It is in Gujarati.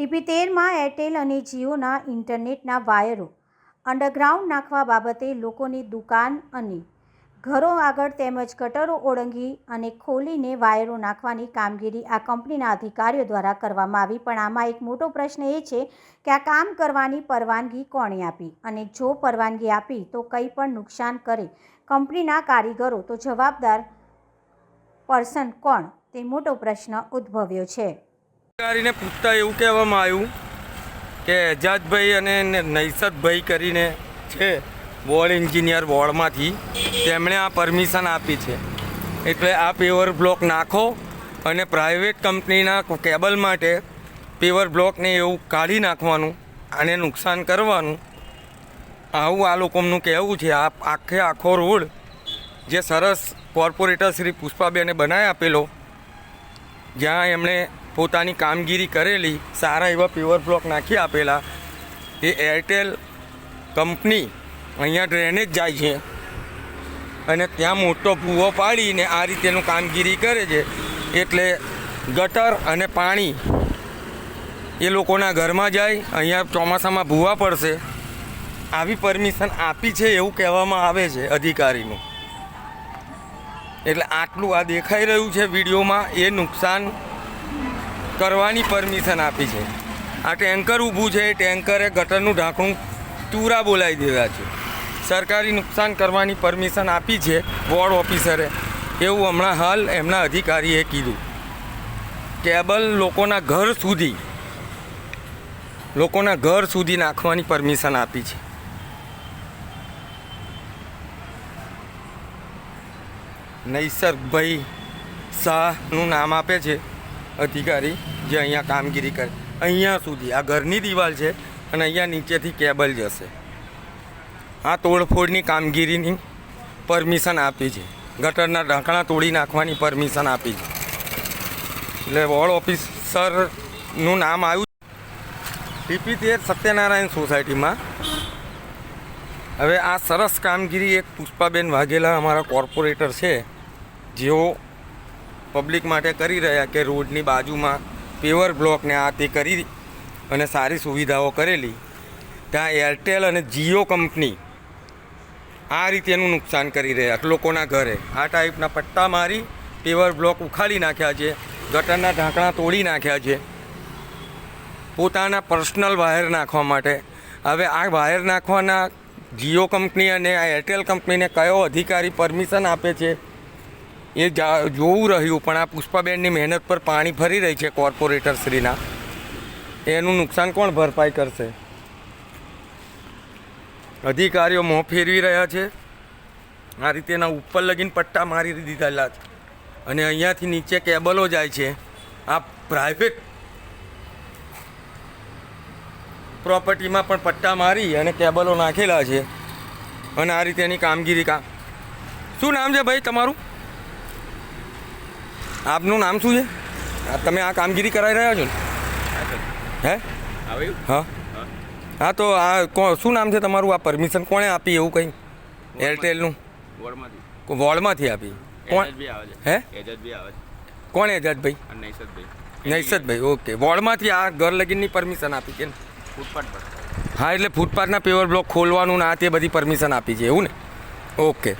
ટીપી તેરમાં એરટેલ અને જીઓના ઇન્ટરનેટના વાયરો અંડરગ્રાઉન્ડ નાખવા બાબતે લોકોની દુકાન અને ઘરો આગળ તેમજ ગટરો ઓળંગી અને ખોલીને વાયરો નાખવાની કામગીરી આ કંપનીના અધિકારીઓ દ્વારા કરવામાં આવી. પણ આમાં એક મોટો પ્રશ્ન એ છે કે આ કામ કરવાની પરવાનગી કોણે આપી? અને જો પરવાનગી આપી, તો કંઈ પણ નુકસાન કરે કંપનીના કારીગરો? તો જવાબદાર પર્સન કોણ? તે મોટો પ્રશ્ન ઉદ્ભવ્યો છે. અધિકારીને પૂછતા એવું કહેવામાં આવ્યું કે એજાજભાઈ અને નૈસદભાઈ કરીને છે વોર્ડ એન્જિનિયર વોર્ડમાંથી તેમણે આ પરમિશન આપી છે. એટલે આ પેવર બ્લોક નાખો અને પ્રાઇવેટ કંપનીના કેબલ માટે પેવર બ્લોકને એવું કાઢી નાખવાનું આને નુકસાન કરવાનું. આવું આ લોકોનું કહેવું છે. આ આખે આખો રોડ જે સરસ કોર્પોરેટર શ્રી પુષ્પાબેને બનાવી આપેલો, જ્યાં એમણે પોતાની કામગીરી કરેલી, સારા એવા પ્યોર બ્લોક નાખી આપેલા. એ એરટેલ કંપની અહીંયા ડ્રેનેજ જાય છે. અને ત્યાં મોટો ભૂવો પાડીને આ રીતેનું કામગીરી કરે છે. એટલે ગટર અને પાણી એ લોકોના ઘરમાં જાય, અહીંયા ચોમાસામાં ભૂવા પડશે. આવી પરમિશન આપી છે એવું કહેવામાં આવે છે અધિકારીનું. એટલે આટલું આ દેખાઈ રહ્યું છે વિડીયોમાં. એ નુકસાન કરવાની પરમિશન આપી છે. આ ટેન્કર ઊભું છે, એ ટેન્કરે ગટરનું ઢાંકણું તુરા બોલાવી દીધા છે. સરકારી નુકસાન કરવાની પરમિશન આપી છે વોર્ડ ઓફિસરે. એવું હમણાં હાલ એમના અધિકારીએ કીધું. કેબલ લોકોના ઘર સુધી, લોકોના ઘર સુધી નાખવાની પરમિશન આપી છે. નૈસર્ગભાઈ શાહનું નામ આપે છે. અધિકારી જે અહીંયા કામગીરી કરે. અહીંયા સુધી આ ઘરની દિવાલ છે અને અહીંયા નીચેથી કેબલ જશે. આ તોડફોડની કામગીરીની પરમિશન આપી છે. ગટરના ઢાંકણા તોડી નાખવાની પરમિશન આપી છે. એટલે વોર્ડ ઓફિસરનું નામ આવ્યું પીપી તેર સત્યનારાયણ સોસાયટીમાં. હવે આ સરસ કામગીરી એક પુષ્પાબેન વાઘેલા અમારા કોર્પોરેટર છે. જેઓ પબ્લિક માટે કરી રહ્યા કે રોડની બાજુમાં પેવર બ્લોકને આ તે કરી અને સારી સુવિધાઓ કરેલી. ત્યાં એરટેલ અને જીઓ કંપની આ રીતેનું નુકસાન કરી રહ્યા લોકોના ઘરે આ ટાઈપના પટ્ટા મારી પેવર બ્લોક ઉખાડી નાખ્યા છે, ગટરના ઢાંકણા તોડી નાખ્યા છે. પોતાના પર્સનલ વાયર નાખવા માટે. હવે આ વાયર નાખવાના જીઓ કંપની અને આ એરટેલ કંપનીને કયો અધિકારી પરમિશન આપે છે? એ જોવું રહ્યું, પણ આ પુષ્પાબેનની મહેનત પર પાણી ફરી રહી છે કોર્પોરેટર શ્રીના એનું નુકસાન કોણ ભરપાઈ કરશે? અધિકારીઓ મોં ફેરવી રહ્યા છે. આ રીતે એના ઉપર લગીને પટ્ટા મારી દીધેલા છે. અને અહીંયાથી નીચે કેબલો જાય છે. આ પ્રાઇવેટ પ્રોપર્ટીમાં પણ પટ્ટા મારી અને કેબલો નાખેલા છે. અને આ રીતે એની કામગીરી કામ શું નામ છે ભાઈ તમારું? આપનું નામ શું છે? તમે આ કામગીરી કરાવી રહ્યા છો ને? હે? હા. હા. તો આ શું નામ છે તમારું? આ પરમિશન કોણે આપી એવું કંઈ? એરટેલનું? વોર્ડમાંથી. આપી? કોણ? હે? કોણ એજાજભાઈ નૈસદભાઈ ઓકે. વોર્ડમાંથી આ ઘર લગીનની પરમિશન આપી છે હા એટલે ફૂટપાથના પેવર બ્લોક ખોલવાનું ના તે બધી પરમિશન આપી છે એવું ને? ઓકે.